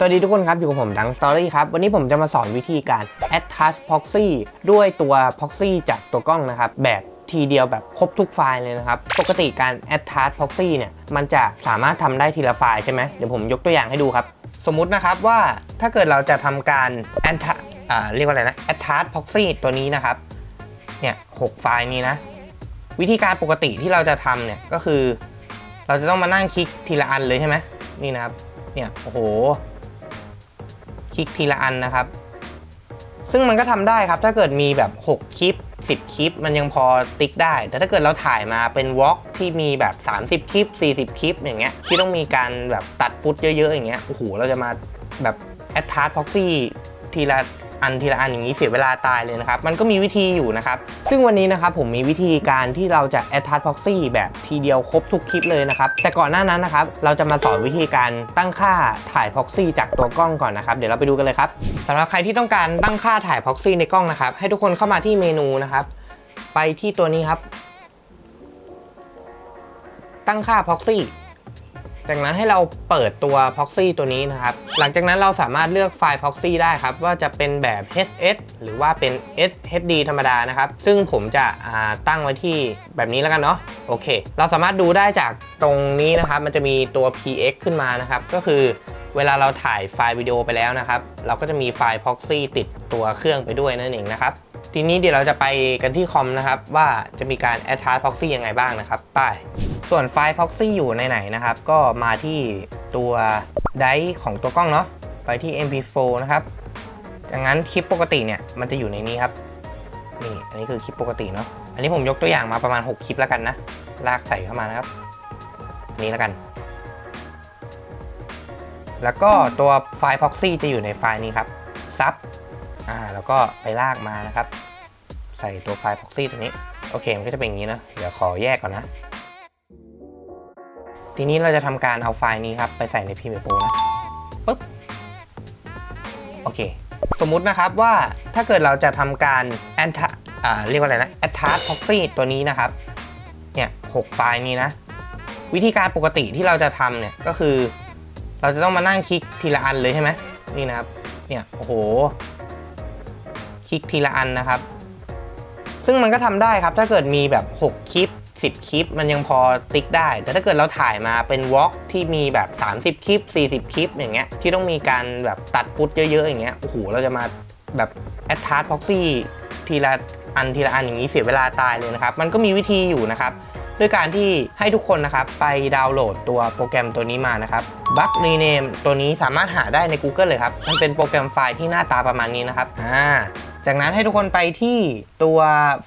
สวัสดีทุกคนครับ อยู่กับผมดังสตอรี่ครับ วันนี้ผมจะมาสอนวิธีการ attach proxy ด้วยตัว proxy จากตัวกล้องนะครับ แบบทีเดียวแบบครบทุกไฟล์เลยนะครับ ปกติการ attach proxy เนี่ย มันจะสามารถทำได้ทีละไฟล์ใช่ไหมเดี๋ยวผมยกตัวอย่างให้ดูครับ สมมุตินะครับว่าถ้าเกิดเราจะทำการ attach เรียกว่าอะไรนะ attach proxy ตัวนี้นะครับ เนี่ยหกไฟล์นี้นะ วิธีการปกติที่เราจะทำเนี่ยก็คือ เราจะต้องมานั่งคลิกทีละอันเลยใช่ไหมนี่นะครับ เนี่ย โอ้โห ลิกทีละอันนะครับ ซึ่งมันก็ทำได้ครับ ถ้าเกิดมีแบบ 6 คลิป 10 คลิป มันยังพอติ๊กได้ แต่ถ้าเกิดเราถ่ายมาเป็นวอล์กที่มีแบบ 30 คลิป 40 คลิป อย่างเงี้ย ที่ต้องมีการแบบตัดฟุตเยอะๆ อย่างเงี้ย โอ้โห เราจะมาแบบแอดทาร์ p ็อกซี่ทีละ อันทีละอันอย่างนี้เสียเวลาตายเลยนะครับ มันก็มีวิธีอยู่นะครับ ซึ่งวันนี้นะครับผมมีวิธีการที่เราจะ a d t a c proxy แบบทีเดียวครบทุกคลิปเลยนะครับ แต่ก่อนหน้านั้นนะครับ เราจะมาสอนวิธีการตั้งค่าถ่าย proxy จากตัวกล้องก่อนนะครับ เดี๋ยวเราไปดูกันเลยครับสำหรับใครที่ต้องการตั้งค่าถ่าย proxy ในกล้องนะครับ ให้ทุกคนเข้ามาที่เมนูนะครับ ไปที่ตัวนี้ครับ ตั้งค่า proxy จากนั้นให้เราเปิดตัว proxy ตัวนี้นะครับ หลังจากนั้นเราสามารถเลือกไฟล์ proxy ได้ครับ ว่าจะเป็นแบบ hs หรือว่าเป็น shd ธรรมดานะครับ ซึ่งผมจะตั้งไว้ที่แบบนี้แล้วกันเนาะโอเค เราสามารถดูได้จากตรงนี้นะครับ มันจะมีตัว px ขึ้นมานะครับ ก็คือเวลาเราถ่ายไฟล์วิดีโอไปแล้วนะครับ เราก็จะมีไฟล์ proxy ติดตัวเครื่องไปด้วยนั่นเองนะครับ ทีนี้เดี๋ยวเราจะไปกันที่คอมนะครับ ว่าจะมีการ attach proxy ยังไงบ้างนะครับไป ส่วนไฟล์ proxy อยู่ไหนๆนะครับ ก็มาที่ตัวไดร์ของตัวกล้องเนาะไปที่ mp4 นะครับจากนั้นคลิปปกติเนี่ยมันจะอยู่ในนี้ครับนี่อันนี้คือคลิปปกติเนาะอันนี้ผมยกตัวอย่างมาประมาณ 6 คลิปแล้วกันนะ ลากใส่เข้ามานะครับนนี้แล้วกัน แล้วก็ตัวไฟล์ proxy จะอยู่ในไฟล์นี้ครับซับอ่าแล้วก็ไปลากมานะครับ ใส่ตัวไฟล์ proxy ตัวนี้ โอเค มันก็จะเป็นอย่างนี้นะ เดี๋ยวขอแยกก่อนนะ ทีนี้เราจะทำการเอาไฟล์นี้ครับไปใส่ใน Premiere Pro นะปึ๊บโอเค สมมุตินะครับว่าถ้าเกิดเราจะทำการ a n t อ่าเรียกว่าอะไรนะ attach proxy ตัวนี้นะครับเนี่ยหกไฟล์นี้นะ วิธีการปกติที่เราจะทำเนี่ยก็คือ เราจะต้องมานั่งคลิกทีละอันเลยใช่ไหมนี่นะครับเนี่ยโอ้โหคลิกทีละอันนะครับ ซึ่งมันก็ทำได้ครับถ้าเกิดมีแบบ 6 คลิป 10 คลิป มันยังพอติ๊กได้ แต่ถ้าเกิดเราถ่ายมาเป็นวอล์กที่มีแบบ 30 คลิป 40 คลิป อย่างเงี้ยที่ต้องมีการแบบตัดฟุตเยอะๆ อย่างเงี้ยโอ้โหเราจะมาแบบแอดทาร์ p ็อกซี่ทีละอันทีละอันอย่างนี้เสียเวลาตายเลยนะครับ มันก็มีวิธีอยู่นะครับ ด้วยการที่ให้ทุกคนนะครับ ไปดาวน์โหลดตัวโปรแกรมตัวนี้มานะครับ Bug Rename ตัวนี้สามารถหาได้ใน Google เลยครับ มันเป็นโปรแกรมไฟล์ที่หน้าตาประมาณนี้นะครับอ่าจากนั้นให้ทุกคนไปที่ตัว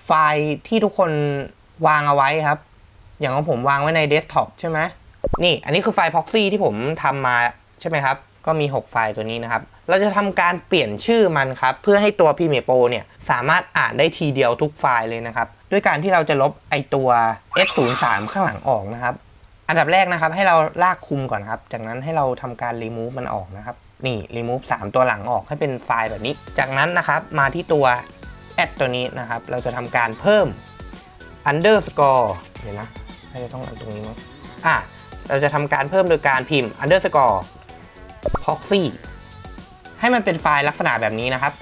ไฟล์ที่ทุกคน วางเอาไว้ครับ อย่างของผมวางไว้ในเดสก์ท็อปใช่ไหมนี่ อันนี้คือไฟล์ proxy ที่ผมทำมาใช่ไหมครับ ก็มี 6 ไฟล์ตัวนี้นะครับ เราจะทำการเปลี่ยนชื่อมันครับ เพื่อให้ตัว p r e m i e r Pro เนี่ยสามารถอ่านได้ทีเดียวทุกไฟล์เลยนะครับ ด้วยการที่เราจะลบไอตัว S03 ข้างหลังออกนะครับ อันดับแรกนะครับ ให้เราลากคุมก่อนครับ จากนั้นให้เราทำการ remove มันออกนะครับ นี่ remove 3 ตัวหลังออกให้เป็นไฟล์แบบนี้ จากนั้นนะครับ มาที่ตัว add ตัวนี้นะครับ เราจะทำการเพิ่ม underscore เดี๋ยวนะน่าจะต้องอันตรงนี้มั้งอะเราจะทำการเพิ่มโดยการพิมพ์ underscore proxy ให้มันเป็นไฟล์ลักษณะแบบนี้นะครับ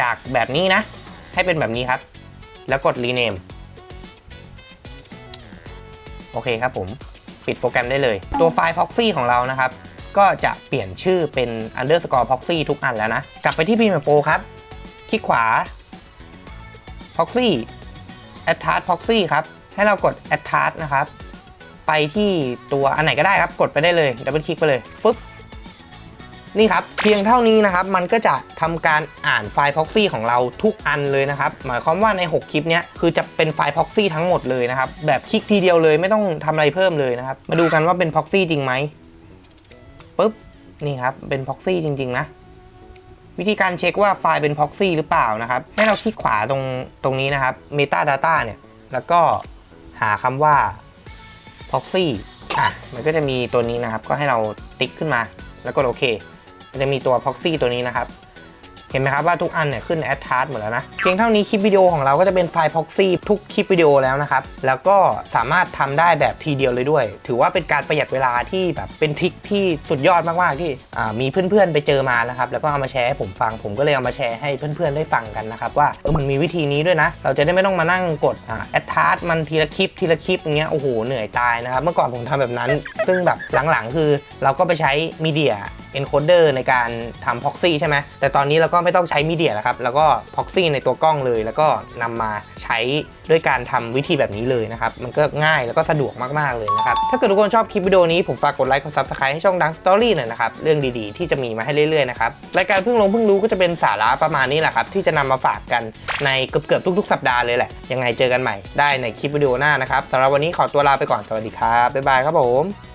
จากแบบนี้นะ ให้เป็นแบบนี้ครับ แล้วกด rename โอเคครับผม ปิดโปรแกรมได้เลย ตัวไฟล์ proxy ของเรานะครับ ก็จะเปลี่ยนชื่อเป็น underscore proxy ทุกอันแล้วนะ กลับไปที่ Premiere Pro ครับ คลิกขวา proxy attach proxy ครับ ให้เรากด attach นะครับ ไปที่ตัวอันไหนก็ได้ครับ กดไปได้เลยดับเบิลคลิกไปเลยปุ๊บนี่ครับ เพียงเท่านี้นะครับ มันก็จะทำการอ่านไฟล์ proxy ของเราทุกอันเลยนะครับ หมายความว่าใน 6 คลิปนี้คือจะเป็นไฟล์ proxy ทั้งหมดเลยนะครับ แบบคลิกทีเดียวเลยไม่ต้องทำอะไรเพิ่มเลยนะครับ มาดูกันว่าเป็น proxy จริงไหมปุ๊บนี่ครับ เป็น proxy จริง ๆ นะ วิธีการเช็คว่าไฟล์เป็น proxy หรือเปล่านะครับ ให้เราคลิกขวาตรงตรงนี้นะครับ metadata เนี่ย แล้วก็หาคำว่า proxy อะ มันก็จะมีตัวนี้นะครับ ก็ให้เราติ๊กขึ้นมา แล้วกดโอเค มันจะมีตัว proxy ตัวนี้นะครับ เห็นไหมครับว่าทุกอันเนี่ยขึ้นแอดทาร์หมดแล้วนะ เพียงเท่านี้คลิปวิดีโอของเราก็จะเป็นไฟล์ proxy ทุกคลิปวิดีโอแล้วนะครับ แล้วก็สามารถทำได้แบบทีเดียวเลยด้วย ถือว่าเป็นการประหยัดเวลาที่แบบเป็นทริคที่สุดยอดมากๆที่มีเพื่อนๆไปเจอมานะครับ แล้วก็เอามาแชร์ให้ผมฟัง ผมก็เลยเอามาแชร์ให้เพื่อนๆได้ฟังกันนะครับว่าเออมันมีวิธีนี้ด้วยนะ เราจะได้ไม่ต้องมานั่งกดแอดทาร์มันทีละคลิปทีละคลิปอย่างเงี้ยโอ้โหเหนื่อยตายนะครับ เมื่อก่อนผมทำแบบนั้น ซึ่งแบบหลังๆ คือเราก็ไปใช้มีเดีย encoder ในการทำ proxy ใช่ไหมแต่ตอนนี้เราก็ไม่ต้องใช้มีเดียแล้วครับ แล้วก็ proxy ในตัวกล้องเลย แล้วก็นำมาใช้ด้วยการทำวิธีแบบนี้เลยนะครับ มันก็ง่ายแล้วก็สะดวกมาก ๆ เลยนะครับ ถ้าเกิดทุกคนชอบคลิปวิดีโอนี้ ผมฝากกดไลค์กด subscribe ให้ช่องดัง Story หน่อยนะครับ เรื่องดีๆ ที่จะมีมาให้เรื่อยๆนะครับรายการเพิ่งลงเพิ่งรู้ก็จะเป็นสาระประมาณนี้แหละครับที่จะนำมาฝากกันในเกือบๆทุก ๆ สัปดาห์เลยแหละยังไงเจอกันใหม่ได้ในคลิปวิดีโอหน้านะครับสำหรับวันนี้ขอตัวลาไปก่อนสวัสดีครับบ๊ายบายครับผม